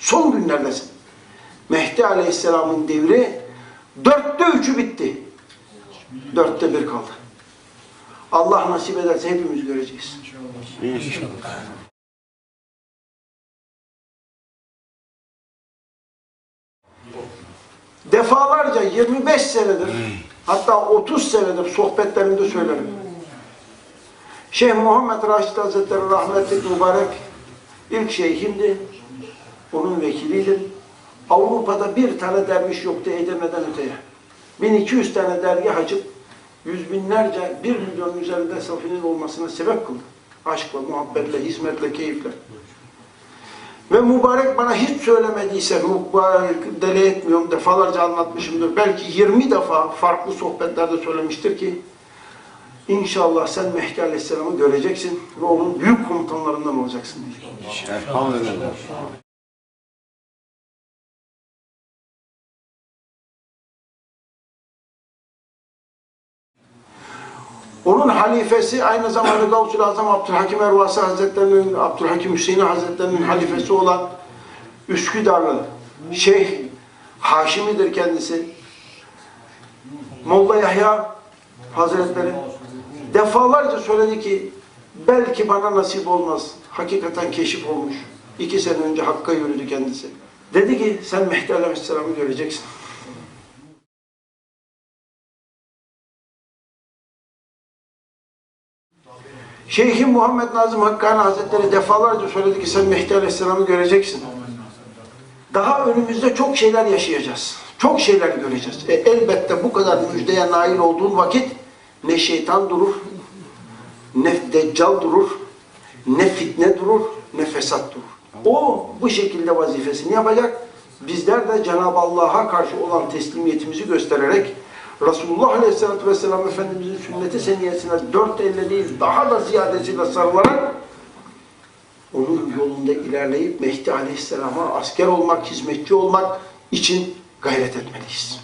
Son günlerdesin. Mehdi Aleyhisselam'ın devri dörtte üçü bitti. Dörtte bir kaldı. Allah nasip ederse hepimiz göreceğiz. Defalarca 25 senedir hatta 30 senedir sohbetlerimde söylerim. Şeyh Muhammed Raşid Hazretleri rahmetli mübarek ilk şeyhimdi. Onun vekiliydim. Avrupa'da bir tane derviş yoktu Edirne'den öteye. 1200 tane dergi açıp yüz binlerce, bir milyon üzerinde safinin olmasına sebep kıldı. Aşkla, muhabbetle, hizmetle, keyifle. Ve mübarek bana hiç söylemediyse, mübarek deli etmiyorum, defalarca anlatmışımdır. Belki 20 defa farklı sohbetlerde söylemiştir ki, İnşallah sen Mehdi Aleyhisselam'ı göreceksin ve onun büyük komutanlarından olacaksın diye. Elhamdülillah. Onun halifesi aynı zamanda Gavsul Azam Abdülhakim Ervasi Hazretleri'nin, Abdülhakim Hüseyin Hazretleri'nin halifesi olan Üsküdarlı Şeyh Haşimi'dir kendisi. Molla Yahya Hazretleri defalarca söyledi ki belki bana nasip olmaz. Hakikaten keşif olmuş. İki sene önce Hakk'a yürüdü kendisi. Dedi ki sen Mehdi Aleyhisselam'ı göreceksin. Şeyhim Muhammed Nazım Hakkani Hazretleri defalarca söyledi ki sen Mehdi Aleyhisselam'ı göreceksin. Daha önümüzde çok şeyler yaşayacağız. Çok şeyler göreceğiz. E, elbette bu kadar müjdeye nail olduğun vakit ne şeytan durur, ne deccal durur, ne fitne durur, ne fesat durur. O bu şekilde vazifesini yapacak. Bizler de Cenab-ı Allah'a karşı olan teslimiyetimizi göstererek Resulullah Aleyhisselatü Vesselam Efendimizin sünneti seniyesine dört elle değil daha da ziyadesiyle sarılarak onun yolunda ilerleyip Mehdi Aleyhisselam'a asker olmak, hizmetçi olmak için gayret etmeliyiz.